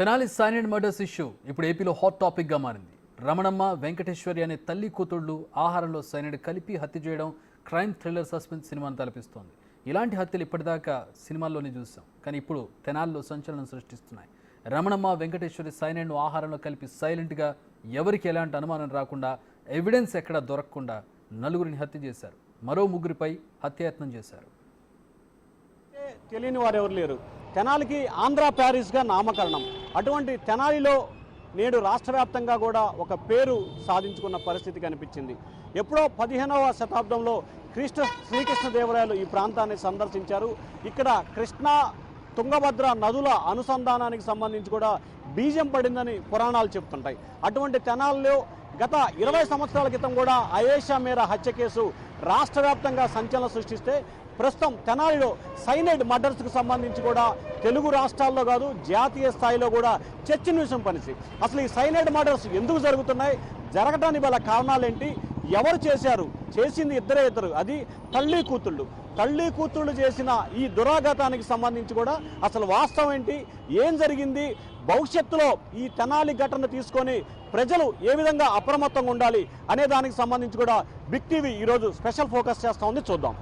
Tenali cyanide murders issue ఇప్పుడు ఏపీలో hot టాపిక్గా మారింది. రమణమ్మ వెంకటేశ్వరి అనే తల్లి కూతుళ్ళు ఆహారంలో సైనైడ్ కలిపి హత్య చేయడం క్రైమ్ థ్రిల్లర్ సస్పెన్స్ సినిమాను తలపిస్తోంది. ఇలాంటి హత్యలు ఇప్పటిదాకా సినిమాల్లోనే చూసాం. కానీ ఇప్పుడు తెనాలిలో సంచలనం సృష్టిస్తున్నాయి. రమణమ్మ వెంకటేశ్వరి సైనైడ్ను ఆహారంలో కలిపి సైలెంట్గా ఎవరికి ఎలాంటి అనుమానం రాకుండా ఎవిడెన్స్ ఎక్కడ దొరకకుండా నలుగురిని హత్య చేశారు. మరో ముగ్గురిపై హత్యాయత్నం చేశారు. తెలియని వారు ఎవరు లేరు. తెనాలికి ఆంధ్ర ప్యారిస్గా నామకరణం. అటువంటి తెనాలిలో నేడు రాష్ట్ర వ్యాప్తంగా కూడా ఒక పేరు సాధించుకున్న పరిస్థితి కనిపించింది. ఎప్పుడో పదిహేనవ శతాబ్దంలో కృష్ణ శ్రీకృష్ణదేవరాయలు ఈ ప్రాంతాన్ని సందర్శించారు. ఇక్కడ కృష్ణా తుంగభద్ర నదుల అనుసంధానానికి సంబంధించి కూడా బీజం పడిందని పురాణాలు చెప్తుంటాయి. అటువంటి తెనాల్లో గత ఇరవై సంవత్సరాల క్రితం కూడా అయేషా మేరా హత్య కేసు రాష్ట్ర వ్యాప్తంగా సంచలనం సృష్టిస్తే ప్రస్తుతం తెనాలిలో సైనైడ్ మర్డర్స్కు సంబంధించి కూడా తెలుగు రాష్ట్రాల్లో కాదు జాతీయ స్థాయిలో కూడా చర్చనీయాంశం పనిచి అసలు ఈ సైనైడ్ మర్డర్స్ ఎందుకు జరుగుతున్నాయి? జరగడానికి గల కారణాలేంటి? ఎవరు చేశారు? చేసింది ఇద్దరే ఇద్దరు. అది తల్లి కూతుళ్ళు. తల్లి కూతుళ్ళు చేసిన ఈ దురాఘాతానికి సంబంధించి కూడా అసలు వాస్తవం ఏంటి? ఏం జరిగింది? భవిష్యత్తులో ఈ తెనాలి ఘటన తీసుకొని ప్రజలు ఏ విధంగా అప్రమత్తంగా ఉండాలి అనే దానికి సంబంధించి కూడా బిగ్ టీవీ ఈరోజు స్పెషల్ ఫోకస్ చేస్తూ ఉంది. చూద్దాం.